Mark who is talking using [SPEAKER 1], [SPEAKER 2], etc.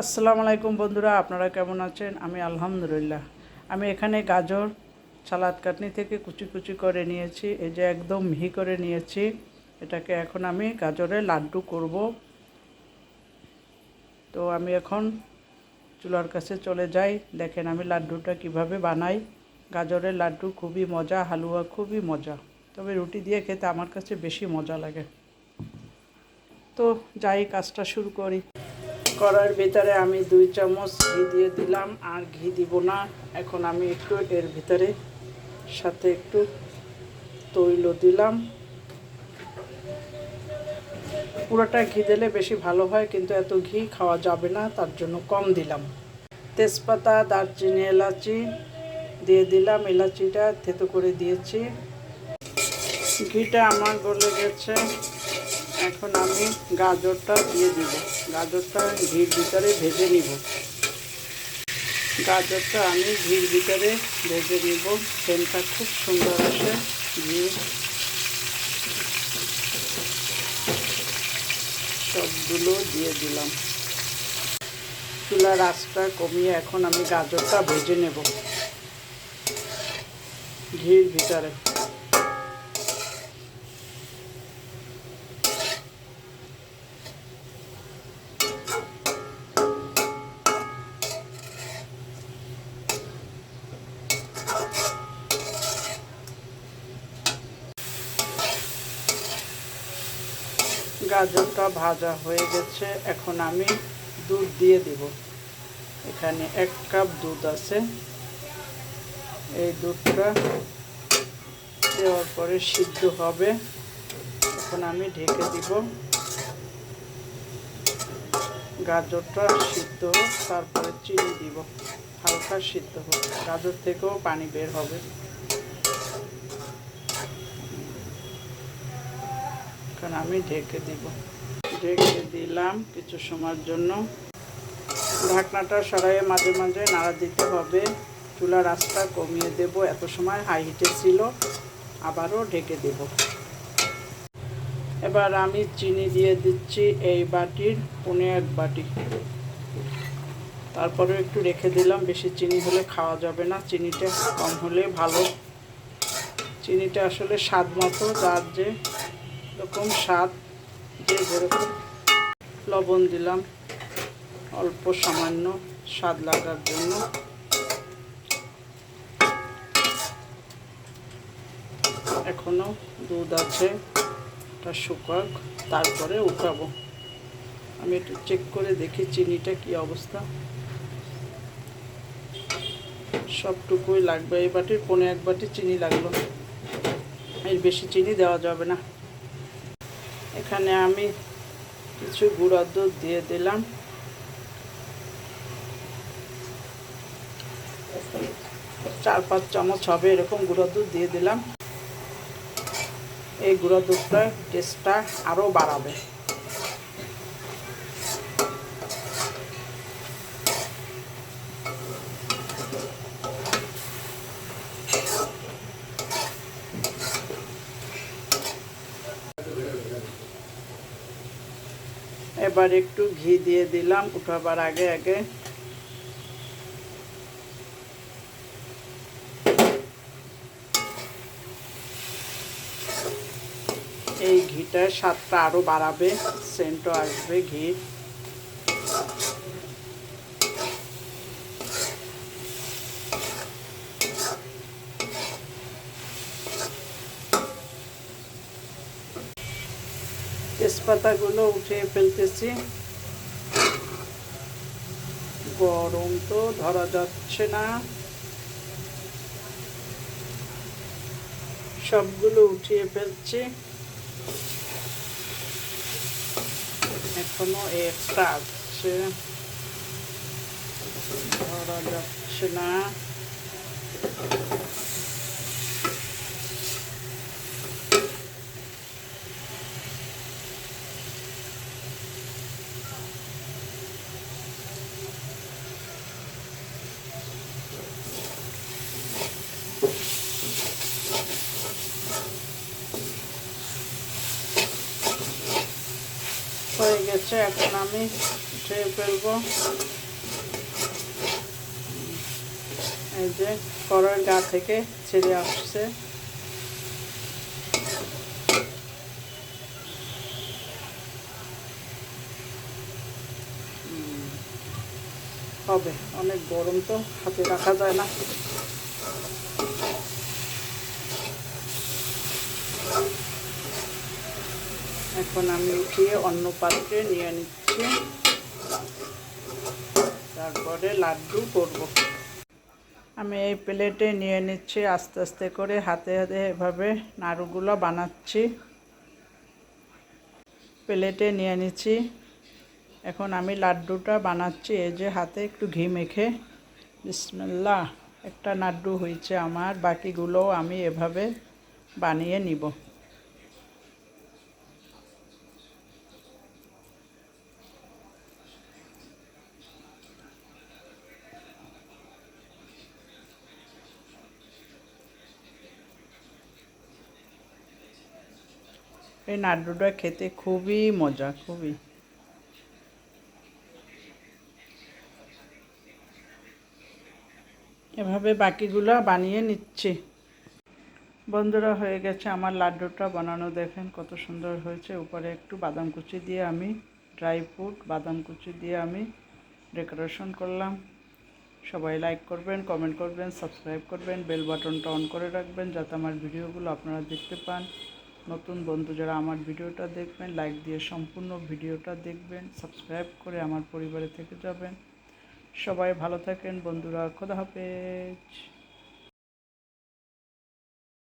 [SPEAKER 1] আসসালামু আলাইকুম বন্ধুরা, আপনারা কেমন আছেন? আমি আলহামদুলিল্লাহ। আমি এখানে গাজর, সালাদ কাটনি থেকে কুচি কুচি করে নিয়েছি। এই যে একদম মিহি করে নিয়েছি। এটাকে এখন আমি গাজরের লাড্ডু করব। তো আমি এখন চুলার কাছে চলে যাই। দেখেন আমি লাড্ডুটা কীভাবে বানাই। গাজরের লাড্ডু খুবই মজা, হালুয়া খুবই মজা। তবে রুটি দিয়ে খেতে আমার কাছে বেশি মজা লাগে। তো যাই, কাজটা শুরু করি। করার ভিতরে আমি দুই চামচ ঘি দিয়ে দিলাম, আর ঘি দিব না। এখন আমি একটু এর ভিতরে সাথে একটু তৈল দিলাম। পুরোটা ঘি দিলে বেশি ভালো হয়, কিন্তু এত ঘি খাওয়া যাবে না, তার জন্য কম দিলাম। তেজপাতা, দারচিনি, এলাচি দিয়ে দিলাম, এলাচিটা থেতো করে দিয়েছি। ঘিটা আমার গলে গেছে। এখন আমি গাজরটা দিয়ে দিব। গাজরটা ঘির ভিতরে ভেজে নিব। গাজরটা আমি ঘির ভিতরে ভেজে নিব। সেনটা খুব সুন্দর আসে। ঘি সবগুলো দিয়ে দিলাম। চুলার আঁচটা কমিয়ে এখন আমি গাজরটা ভেজে নেব। ঘির ভিতরে। গাজরটা ভাজা হয়ে গেছে, এখন আমি দুধ দিয়ে দিব। এখানে এক কাপ দুধ আছে। এই দুধটা দেওয়ার পরে সিদ্ধ হবে। এখন আমি ঢেকে দিব। গাজরটা সিদ্ধ তারপরে চিনি দিব। হালকা সিদ্ধ হোক। গাজর থেকেও পানি বের হবে। এখন আমি ঢেকে দিব। ঢেকে দিলাম কিছু সময়ের জন্য। ঢাকনাটা সরাইয়ে মাঝে মাঝে নাড়া দিতে হবে। চুলা রাস্তা কমিয়ে দেব। এত সময় হাই হিটে ছিল। আবারও ঢেকে দেব। এবার আমি চিনি দিয়ে দিচ্ছি এই বাটির, পনে এক বাটি। তারপরে একটু রেখে দিলাম। বেশি চিনি হলে খাওয়া যাবে না। চিনিটা কম হলে ভালো। চিনিটা আসলে স্বাদ মতো, যার যে এরকম স্বাদ যে যেরকম লবণ দিলাম। অল্প সামান্য স্বাদ লাগার জন্য। এখনও দুধ আছে এটা শুকাক, তারপরে উঠাবো। আমি একটু চেক করে দেখি চিনিটা কি অবস্থা। সবটুকুই লাগবে। এই বাটির পনে এক বাটি চিনি লাগল এর বেশি চিনি দেওয়া যাবে না। এখানে আমি কিছু গুঁড়া দুধ দিয়ে দিলাম। চার পাঁচ চামচ হবে এরকম গুঁড়া দুধ দিয়ে দিলাম। এই গুঁড়া দুধটা টেস্টটা আরও বাড়াবে। এবার একটু ঘি দিয়ে দিলাম, উঠাবার আগে আগে। এই ঘিটার স্বাদটা আরও বাড়াবে, সেন্টও আসবে ঘি তেজপাতাগুলো উঠিয়ে ফেলতেছি। গরম তো ধরা যাচ্ছে না। সবগুলো উঠিয়ে ফেলছি। এখনও একটা আছে। ধরা যাচ্ছে না। হয়ে গেছে, এখন আমি উঠে ফেলব। এই যে কড়ার গা থেকে ছেড়ে আসছে। হবে, অনেক গরম তো, হাতে রাখা যায় না। এখন আমি উঠিয়ে অন্য পাত্রে নিয়ে নিচ্ছি। তারপরে লাড্ডু করব। আমি এই প্লেটে নিয়ে নিচ্ছি, আস্তে আস্তে করে হাতে হাতে এভাবে নাড়ুগুলো বানাচ্ছি। প্লেটে নিয়ে নিচ্ছি। এখন আমি লাড্ডুটা বানাচ্ছি, এই যে হাতে একটু ঘি মেখে। বিসমিল্লাহ, একটা লাড্ডু হয়েছে আমার, বাকিগুলোও আমি এভাবে বানিয়ে নিব। এই নাড়ুটা খেতে খুবই মজা, খুবই। এভাবে বাকিগুলো বানিয়ে নিচ্ছি। বন্ধুরা, হয়ে গেছে আমার লাড্ডুটা বানানো। দেখেন কত সুন্দর হয়েছে। উপরে একটু বাদাম কুচি দিয়ে আমি ড্রাই ফ্রুট, বাদাম কুচি দিয়ে আমি ডেকোরেশন করলাম। সবাই লাইক করবেন, কমেন্ট করবেন, সাবস্ক্রাইব করবেন, বেল বাটনটা অন করে রাখবেন, যাতে আমার ভিডিওগুলো আপনারা দেখতে পান। নতুন বন্ধু যারা আমার ভিডিওটা দেখবেন লাইক দিয়ে সম্পূর্ণ ভিডিওটা দেখবেন সাবস্ক্রাইব করে আমার পরিবারে থেকে যাবেন। সবাই ভালো থাকেন, বন্ধুরা, খোদা হাফেজ।